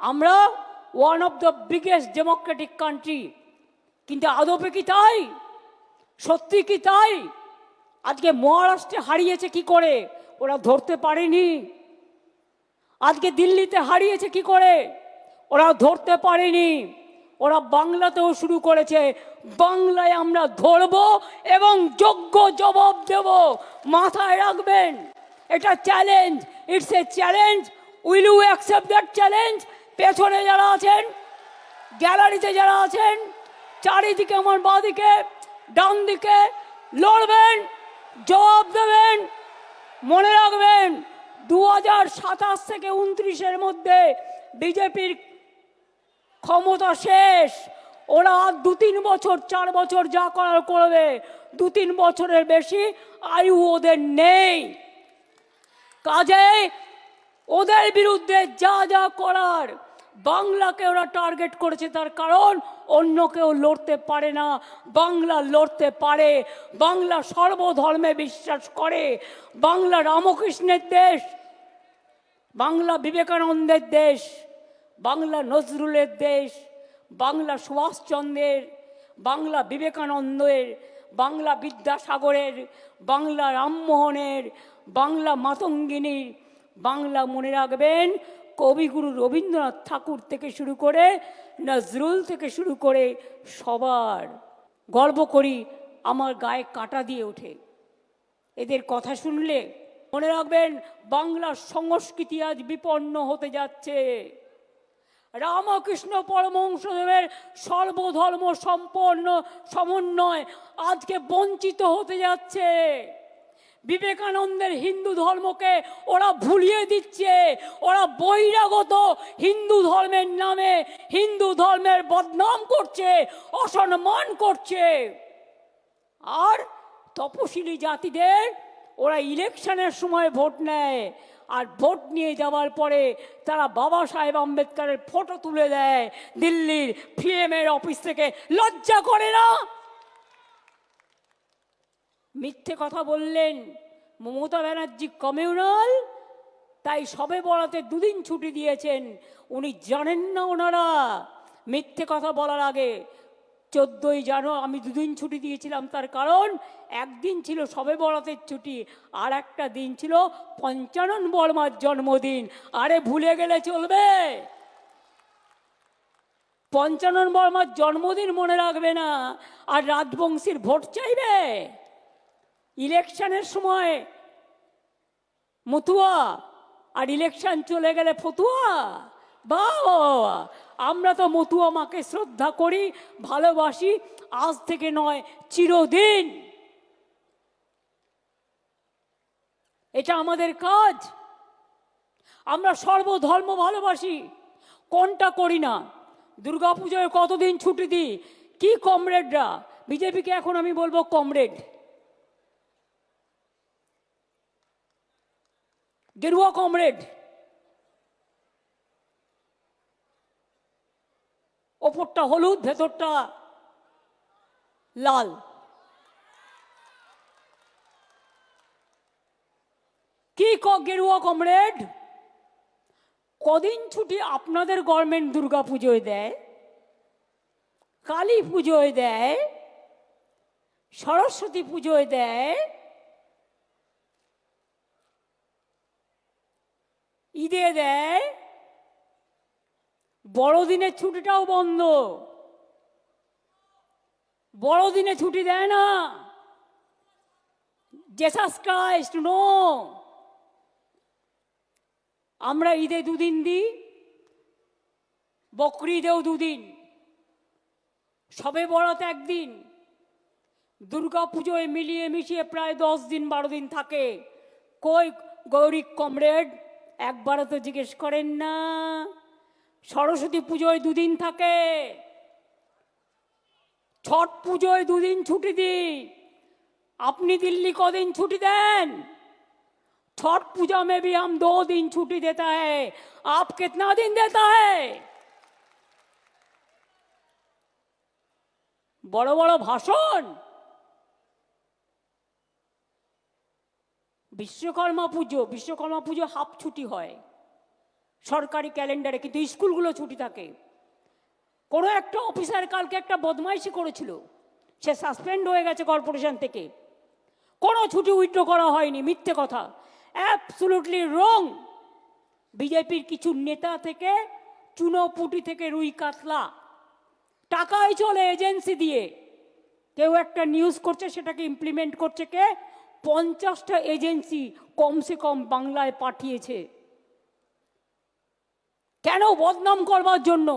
আমরা one of the biggest democratic country কিন্তু আদপে কি তাই? সত্যি কি তাই? আজকে মহারাষ্ট্রে হারিয়েছে কি করে? ওরা ধরতে পারেনি। আজকে দিল্লিতে হারিয়েছে কি করে? ওরা ধরতে পারেনি। ওরা বাংলাতেও শুরু করেছে। বাংলায় আমরা ধরব এবং যোগ্য জবাব দেব। মাথায় রাখবেন, এটা challenge it's a challenge will you accept that challenge পেছনে যারা আছেন, গ্যালারিতে যারা আছেন, চারিদিকে আমার বাঁদিকে ডান দিকে লড়বেন, জবাব দেবেন, মনে রাখবেন দু সাতাশ থেকে উনত্রিশের মধ্যে বিজেপির ক্ষমতা শেষ। ওরা দু তিন বছর, চার বছর যা করার করবে, দু তিন বছরের বেশি আয়ু ওদের নেই। কাজে ওদের বিরুদ্ধে যা যা করার বাংলাকে ওরা টার্গেট করেছে তার কারণ অন্য কেউ লড়তে পারে না। বাংলা লড়তে পারে। বাংলা সর্বধর্মে বিশ্বাস করে। বাংলা রামকৃষ্ণের দেশ। বাংলা বিবেকানন্দের দেশ। বাংলা নজরুলের দেশ। বাংলা সুভাষচন্দ্রের। বাংলা বিবেকানন্দের। বাংলা বিদ্যাসাগরের। বাংলা রামমোহনের। বাংলা মাতঙ্গিনীর। বাংলা মনে রাখবেন কবিগুরু রবীন্দ্রনাথ ঠাকুর থেকে শুরু করে নজরুল থেকে শুরু করে সবার গর্ব করি আমার গায়ে কাটা দিয়ে ওঠে। এদের কথা শুনলে মনে রাখবেন বাংলার সংস্কৃতি আজ বিপন্ন হতে যাচ্ছে। রামকৃষ্ণ পরমহংসদেবের সর্বধর্ম সম্পন্ন সমন্বয় আজকে বঞ্চিত হতে যাচ্ছে। বিবেকানন্দের হিন্দু ধর্মকে ওরা ভুলিয়ে দিচ্ছে। ওরা বহিরাগত হিন্দু ধর্মের নামে হিন্দু ধর্মের বদনাম করছে, অসম্মান করছে। আর তপশিলি জাতিদের ওরা ইলেকশনের সময় ভোট নেয় আর ভোট নিয়ে যাওয়ার পরে তারা বাবা সাহেব আম্বেদকরের ফটো তুলে দেয় দিল্লির ফিএমের অফিস থেকে। লজ্জা করে না? মিথ্যে কথা বললেন মমতা ব্যানার্জি কমিউনাল তাই সবে বলাতে দুদিন ছুটি দিয়েছেন। উনি জানেন না ওনারা। মিথ্যে কথা বলার আগে চোদ্দোই জানো আমি দুদিন ছুটি দিয়েছিলাম, তার কারণ একদিন ছিল সবে বরাতের ছুটি, আর একটা দিন ছিল পঞ্চানন বর্মার জন্মদিন। আরে ভুলে গেলে চলবে। পঞ্চানন বর্মার জন্মদিন মনে রাখবে না, আর রাজবংশীর ভোট চাইবে। ইলেকশনের সময় মতুয়া, আর ইলেকশন চলে গেলে ফতুয়া? বা আমরা তো মতুয়া মাকে শ্রদ্ধা করি, ভালোবাসি, আজ থেকে নয়, চিরদিন। এটা আমাদের কাজ। আমরা সর্বধর্ম ভালোবাসি, কোনটা করি না? দুর্গাপুজোয় কতদিন ছুটি দিই? কি কমরেডরা? বিজেপিকে এখন আমি বলব কমরেড। গেরুয়া কমরেড ওপরটা হলুদ, ভেতরটা লাল। কি ক গেরুয়া কমরেড কদিন ছুটি আপনাদের গভর্নমেন্ট দুর্গা পুজোয় দেয়? কালী পুজোয় দেয়? সরস্বতী পুজোয় দেয়? ঈদে দেয়, বড়দিনের ছুটিটাও বন্ধ। বড়দিনে ছুটি দেয় না। Jesus Christ no. আমরা ঈদে দুদিন দিই বকরিদেও দুদিন। সবে বড়াতে একদিন। দুর্গা পুজোয় মিলিয়ে মিশিয়ে প্রায় দশ দিন বারো দিন থাকে। কই গৌরী কমরেড? একবারও তো জিজ্ঞেস করেন না সরস্বতী পুজোয় দুদিন থাকে ছট পুজোয় দুদিন ছুটি দিই আপনি দিল্লি কদিন ছুটি দেন छठ पूजा में भी हम दो दिन छुट्टी देता है आप कितना दिन देता है বড় বড় ভাষণ বিশ্বকর্মা পুজো বিশ্বকর্মা পুজো হাফ ছুটি হয়। সরকারি ক্যালেন্ডারে কিন্তু স্কুলগুলো ছুটি থাকে। কোনো একটা অফিসার কালকে একটা বদমাইশি করেছিল। সে সাসপেন্ড হয়ে গেছে কর্পোরেশন থেকে। কোনো ছুটি উইথড্র করা হয়নি, মিথ্যে কথা। Absolutely wrong. বিজেপির কিছু নেতা থেকে চুনোপুটি থেকে রুই কাতলা। টাকায় চলে এজেন্সি দিয়ে। কেউ একটা নিউজ করছে, সেটাকে ইমপ্লিমেন্ট করছে কে? পঞ্চাশটা এজেন্সি কমসে কম বাংলায় পাঠিয়েছে। কেন বদনাম করবার জন্য?